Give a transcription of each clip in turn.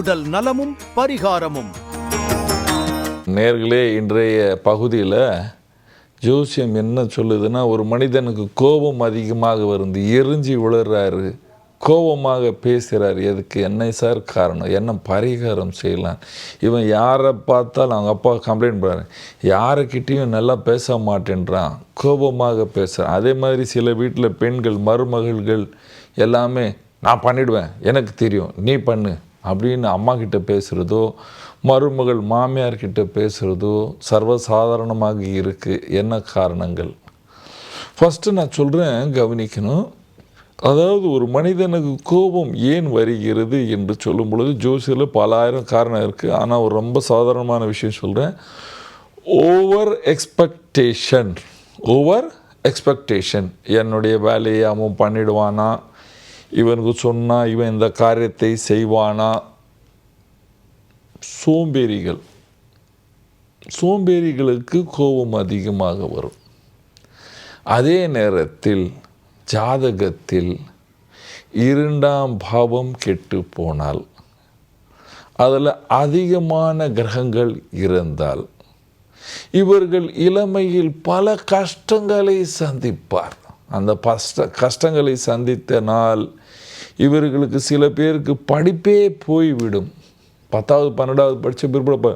உடல் நலமும் பரிகாரமும். நேர்களே இன்றைய பகுதியில் ஜோசியம் என்ன சொல்லுதுன்னா ஒரு மனிதனுக்கு கோபம் அதிகமாக வருது எரிஞ்சு விழுறாரு கோபமாக பேசுகிறார் எதுக்கு? என்ன சார் காரணம்? என்ன பரிகாரம் செய்யலாம்? இவன் யாரை பார்த்தாலும் அவங்க அப்பா கம்ப்ளைண்ட் பண்ணுறாரு யாருக்கிட்டேயும் நல்லா பேச மாட்டேன்றான். கோபமாக பேசுகிறான் அதே மாதிரி சில வீட்டில் பெண்கள் மருமகள்கள் எல்லாமே நான் பண்ணிடுவேன். எனக்கு தெரியும். நீ பண்ணு. அப்படின்னு அம்மா கிட்ட பேசுகிறதோ மருமகள் மாமியார் கிட்ட பேசுகிறதோ சர்வசாதாரணமாக இருக்குது என்ன காரணங்கள்? ஃபஸ்ட்டு நான் சொல்கிறேன் கவனிக்கணும். அதாவது ஒரு மனிதனுக்கு கோபம் ஏன் வருகிறது என்று சொல்லும் பொழுது ஜோசியில் பல ஆயிரம் காரணம் இருக்குது ஆனால் ஒரு ரொம்ப சாதாரணமான விஷயம் சொல்கிறேன் ஓவர் எக்ஸ்பெக்டேஷன் ஓவர் எக்ஸ்பெக்டேஷன் என்னுடைய வேலையை அவன் பண்ணிடுவானா? இவனுக்கு சொன்னால் இவன் இந்த காரியத்தை செய்வானா? சோம்பேறிகள். சோம்பேறிகளுக்கு கோபம் அதிகமாக வரும். அதே நேரத்தில் ஜாதகத்தில் இரண்டாம் பாவம் கெட்டு போனால் அதில் அதிகமான கிரகங்கள் இருந்தால் இவர்கள் இளமையில் பல கஷ்டங்களை சந்திப்பார். அந்த கஷ்ட கஷ்டங்களை சந்தித்த நாள் இவர்களுக்கு சில பேருக்கு படிப்பே போய்விடும். பத்தாவது பன்னெண்டாவது படித்த பிற்பட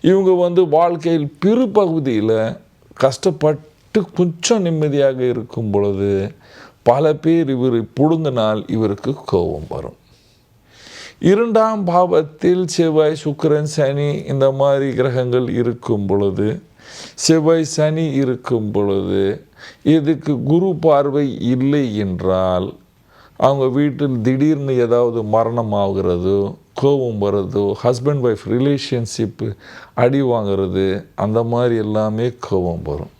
இவங்க வந்து வாழ்க்கையில் பிற்பகுதியில் கஷ்டப்பட்டு கொஞ்சம் நிம்மதியாக இருக்கும் பொழுது பல பேர் இவர் புடுங்கினால் இவருக்கு கோபம் வரும். இரண்டாம் பாவத்தில் செவ்வாய் சுக்கிரன் சனி இந்த மாதிரி கிரகங்கள் இருக்கும் பொழுது செவ்வாய் சனி இருக்கும் பொழுது இதுக்கு குரு பார்வை இல்லை என்றால் அவங்க வீட்டில் திடீர்னு ஏதாவது மரணம் ஆகுறது கோபம் வர்றதோ ஹஸ்பண்ட் ஒய்ஃப் ரிலேஷன்ஷிப்பு அடி வாங்கிறது அந்த மாதிரி எல்லாமே கோபம் வரும்.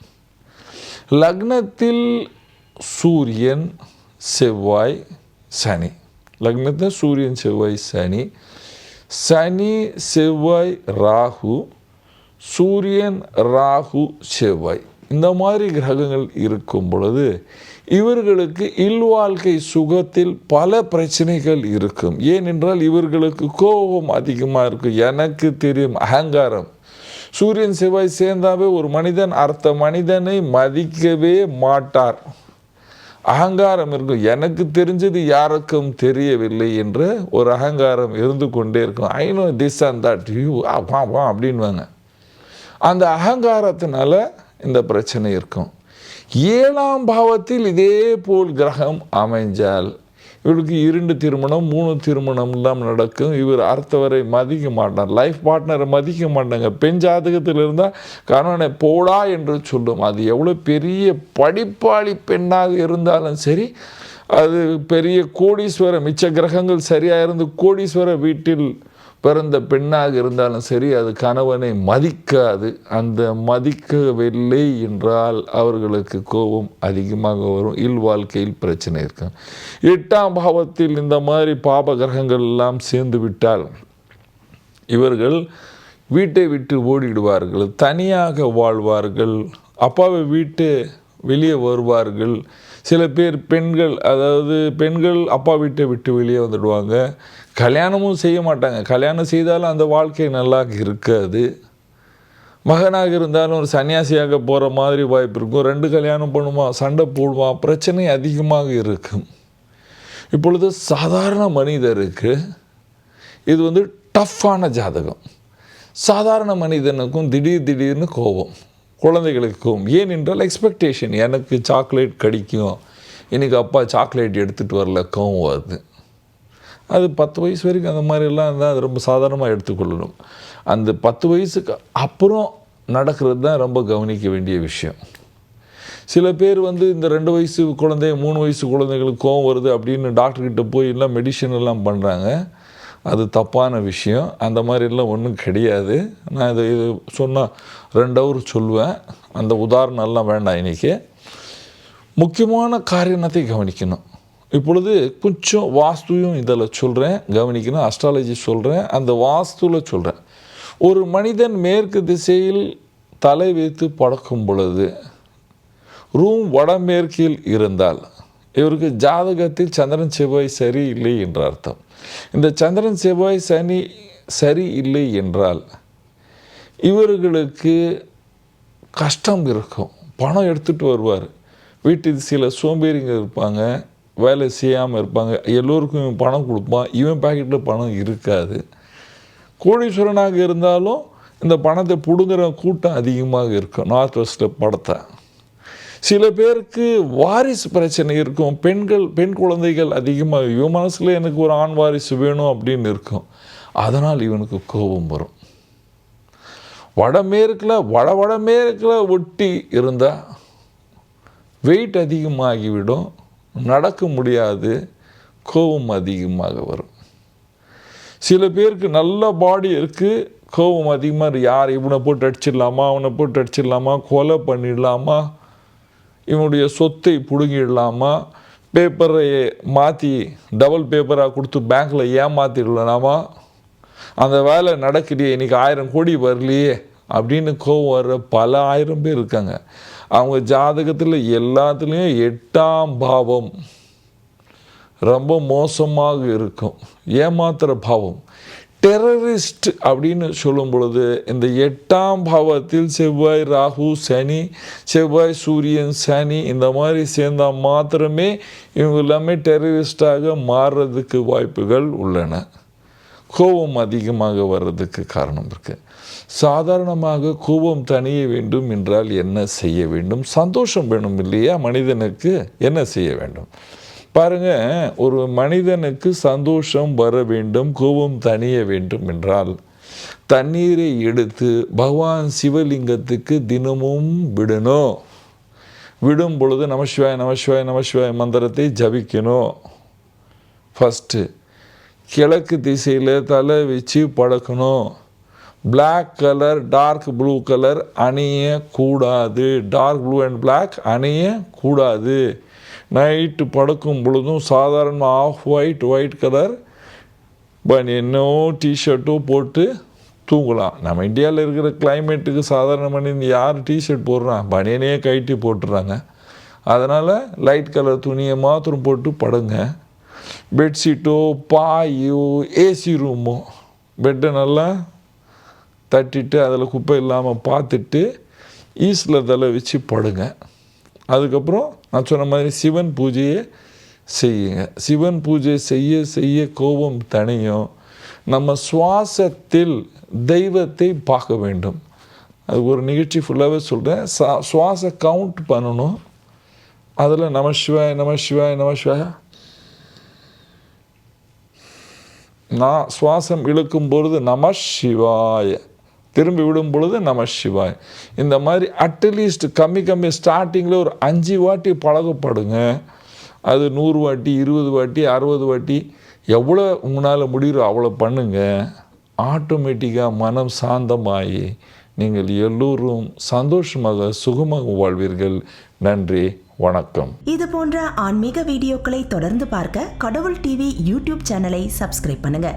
லக்னத்தில் சூரியன் செவ்வாய் சனி. லக்னத்தில் சூரியன் செவ்வாய் சனி. சனி செவ்வாய் ராகு. சூரியன் ராகு செவ்வாய். இந்த மாதிரி கிரகங்கள் இருக்கும் பொழுது இவர்களுக்கு இல்வாழ்க்கை சுகத்தில் பல பிரச்சனைகள் இருக்கும். ஏனென்றால் இவர்களுக்கு கோபம் அதிகமாக இருக்கும். எனக்கு தெரியும் அகங்காரம். சூரியன் செவ்வாய் சேர்ந்தாவே ஒரு மனிதன் அர்த்த மனிதனை மதிக்கவே மாட்டார். அகங்காரம் இருக்கும். எனக்கு தெரிஞ்சது யாருக்கும் தெரியவில்லை என்ற ஒரு அகங்காரம் இருந்து கொண்டே இருக்கும். I know this and that you வா வா அப்படின்வாங்க அந்த அகங்காரத்தினால இந்த பிரச்சனை இருக்கும். ஏழாம் பாவத்தில் இதே போல் கிரகம் அமைஞ்சால் இவருக்கு இரண்டு திருமணம் மூணு திருமணம் தான் நடக்கும். இவர் அடுத்தவரை மதிக்க மாட்டார். லைஃப் பார்ட்னரை மதிக்க மாட்டாங்க. பெண் ஜாதகத்தில் இருந்தால் கணவனை போடா என்று சொல்லும். அது எவ்வளோ பெரிய படிப்பாளி பெண்ணாக இருந்தாலும் சரி அது பெரிய கோடீஸ்வர மிச்ச கிரகங்கள் சரியாக இருந்து கோடீஸ்வர வீட்டில் பிறந்த பெண்ணாக இருந்தாலும் சரி அது கணவனை மதிக்காது. அந்த மதிக்கவில்லை என்றால் அவர்களுக்கு கோபம் அதிகமாக வரும். இல் வாழ்க்கையில் பிரச்சனை இருக்கும். எட்டாம் பாவத்தில் இந்த மாதிரி பாப கிரகங்கள் எல்லாம் சேர்ந்து விட்டால் இவர்கள் வீட்டை விட்டு ஓடிடுவார்கள் தனியாக வாழ்வார்கள் அப்பாவை வீட்டு வெளியே வருவார்கள் சில பேர் பெண்கள் அதாவது பெண்கள் அப்பா வீட்டை விட்டு வெளியே வந்துடுவாங்க. கல்யாணமும் செய்ய மாட்டாங்க. கல்யாணம் செய்தாலும் அந்த வாழ்க்கை நல்லா இருக்காது. மகனாக இருந்தாலும் ஒரு சன்னியாசியாக போகிற மாதிரி வாய்ப்பு இருக்கும். ரெண்டு கல்யாணம் பண்ணுமா சண்டை போடுவான் பிரச்சனை அதிகமாக இருக்கும். இப்பொழுது சாதாரண மனிதருக்கு இது வந்து டஃப்பான ஜாதகம். சாதாரண மனிதனுக்கும் திடீர் திடீர்னு கோபம். குழந்தைகளுக்கும். ஏன் என்றால் எக்ஸ்பெக்டேஷன் எனக்கு சாக்லேட் கிடைக்கும். இன்றைக்கி அப்பா சாக்லேட் எடுத்துகிட்டு வரல கோவம் வருது. அது பத்து வயசு வரைக்கும் அந்த மாதிரிலாம் இருந்தால் அது ரொம்ப சாதாரணமாக எடுத்துக்கொள்ளணும். அந்த பத்து வயசுக்கு அப்புறம் நடக்கிறது தான் ரொம்ப கவனிக்க வேண்டிய விஷயம். சில பேர் வந்து இந்த ரெண்டு வயசு குழந்தை மூணு வயசு குழந்தைகளுக்கு கோவம் வருது அப்படின்னு டாக்டர்கிட்ட போய் எல்லாம் மெடிசன் எல்லாம் பண்ணுறாங்க அது தப்பான விஷயம். அந்த மாதிரிலாம் ஒன்றும் கிடையாது. நான் இது இது சொன்னால் ரெண்டு அவர் சொல்லுவேன். அந்த உதாரணம் எல்லாம் வேண்டாம் இன்றைக்கி முக்கியமான காரியத்தை கவனிக்கணும். இப்பொழுது கொஞ்சம் வாஸ்துவையும் இதில் சொல்கிறேன் கவனிக்கணும். அஸ்ட்ராலஜி சொல்கிறேன் அந்த வாஸ்துவில் சொல்கிறேன் ஒரு மனிதன் மேற்கு திசையில் தலை வைத்து படக்கும் பொழுது ரூம் வடமேற்கில் இருந்தால் இவருக்கு ஜாதகத்தில் சந்திரன் செவ்வாய் சரியில்லை என்ற அர்த்தம். இந்த சந்திரன் செவ்வாய் சனி சரி இல்லை என்றால் இவர்களுக்கு கஷ்டம் இருக்கும். பணம் எடுத்துகிட்டு வருவார். வீட்டில் சில சோம்பேறிங்க இருப்பாங்க வேலை செய்யாமல் இருப்பாங்க. எல்லோருக்கும் இவன் பணம் கொடுப்பான். இவன் பாக்கெட்டில் பணம் இருக்காது. கோடீஸ்வரனாக இருந்தாலும் இந்த பணத்தை பிடுங்குற கூட்டம் அதிகமாக இருக்கும். நார்த் வெஸ்ட்டில் படத்தை சில பேருக்கு வாரிசு பிரச்சனை இருக்கும். பெண்கள் பெண் குழந்தைகள் அதிகமாக இவன் மனசில் எனக்கு ஒரு ஆண் வாரிசு வேணும் அப்படின்னு இருக்கும். அதனால் இவனுக்கு கோபம் வரும். வடமேற்கில் வட வடமேற்கில் ஒட்டி இருந்தால் வெயிட் அதிகமாகிவிடும். நடக்க முடியாது. கோபம் அதிகமாக வரும். சில பேருக்கு நல்ல பாடி இருக்குது கோபம் அதிகமாக யார் இவனை போட்டு அடிச்சிடலாமா? அவனை போட்டு அடிச்சிடலாமா? கொலை பண்ணிடலாமா? இவனுடைய சொத்தை பிடுங்கிடலாமா? பேப்பரை மாற்றி டபுள் பேப்பராக கொடுத்து பேங்க்கில் ஏமாற்றிடலாமா அந்த வேலை நடக்குதே இன்னைக்கு ஆயிரம் கோடி வரலையே அப்படின்னு கோவம் வர்ற பல ஆயிரம் பேர் இருக்காங்க. அவங்க ஜாதகத்தில் எல்லாத்துலேயும் எட்டாம் பாவம். ரொம்ப மோசமாக இருக்கும். ஏமாத்துகிற பாவம். டெரரிஸ்ட் அப்படின்னு சொல்லும் பொழுது இந்த எட்டாம் பாவத்தில் செவ்வாய் ராகு சனி செவ்வாய் சூரியன் சனி இந்த மாதிரி சேர்ந்தால் மாத்திரமே இவங்க எல்லாமே டெரரிஸ்டாக மாறுறதுக்கு வாய்ப்புகள் உள்ளன. கோபம் அதிகமாக வர்றதுக்கு காரணம் இருக்குது சாதாரணமாக கோபம் தணிய வேண்டும் என்றால் என்ன செய்ய வேண்டும்? சந்தோஷம் வேணும் இல்லையா? மனிதனுக்கு என்ன செய்ய வேண்டும்? பாருங்க ஒரு மனிதனுக்கு சந்தோஷம் வர வேண்டும் கோபம் தணிய வேண்டும் என்றால் தண்ணீரை எடுத்து பகவான் சிவலிங்கத்துக்கு தினமும் விடணும். விடும் பொழுது நமசிவாய நமசிவாய நமசிவாய மந்திரத்தை ஜபிக்கணும். ஃபஸ்ட்டு கிழக்கு திசையில் தலை வச்சு பழக்கணும் black colour dark blue colour அணியக்கூடாது. Dark blue and black அணியக்கூடாது. நைட்டு படுக்கும் பொழுதும் சாதாரணமாக ஆஃப் ஒயிட் ஒயிட் கலர் பனியனோ டிஷர்ட்டோ போட்டு தூங்கலாம். நம்ம இந்தியாவில் இருக்கிற கிளைமேட்டுக்கு சாதாரண மனிதன் யார் டிஷர்ட் போடுறான்? பனியனே கைட்டி போட்டுறாங்க. அதனால் லைட் கலர் துணியை மாத்திரம் போட்டு படுங்க. பெட்ஷீட்டோ பாயோ ஏசி ரூமோ பெட்டை நல்லா தட்டிட்டு அதில் குப்பை இல்லாமல் பார்த்துட்டு ஈஸில் தலை வச்சு படுங்க. அதுக்கப்புறம் நான் சொன்ன மாதிரி சிவன் பூஜையை செய்யுங்க. சிவன் பூஜை செய்ய செய்ய கோபம் தனியும் நம்ம சுவாசத்தில் தெய்வத்தை பார்க்க வேண்டும். அது ஒரு நிகழ்ச்சி ஃபுல்லாகவே சொல்கிறேன் சா சுவாச கவுண்ட் பண்ணணும். அதில் நம சிவாய் நம சிவாய் நம சிவாய. நான் சுவாசம் இழுக்கும் பொழுது நம சிவாய. திரும்பி விடும் பொழுது நம சிவாய். இந்த மாதிரி அட்லீஸ்ட் கம்மி கம்மி ஸ்டார்டிங்கில் ஒரு அஞ்சு வாட்டி பழகப்படுங்க. அது நூறு வாட்டி இருபது வாட்டி அறுபது வாட்டி எவ்வளோ உங்களால் முடிகிறோ அவ்வளோ பண்ணுங்க. ஆட்டோமேட்டிக்காக மனம் சாந்தமாகி நீங்கள் எல்லோரும் சந்தோஷமாக சுகமாக வாழ்வீர்கள். நன்றி வணக்கம். இது போன்ற ஆன்மீக வீடியோக்களை தொடர்ந்து பார்க்க கடவுள் டிவி யூடியூப் சேனலை சப்ஸ்கிரைப் பண்ணுங்க.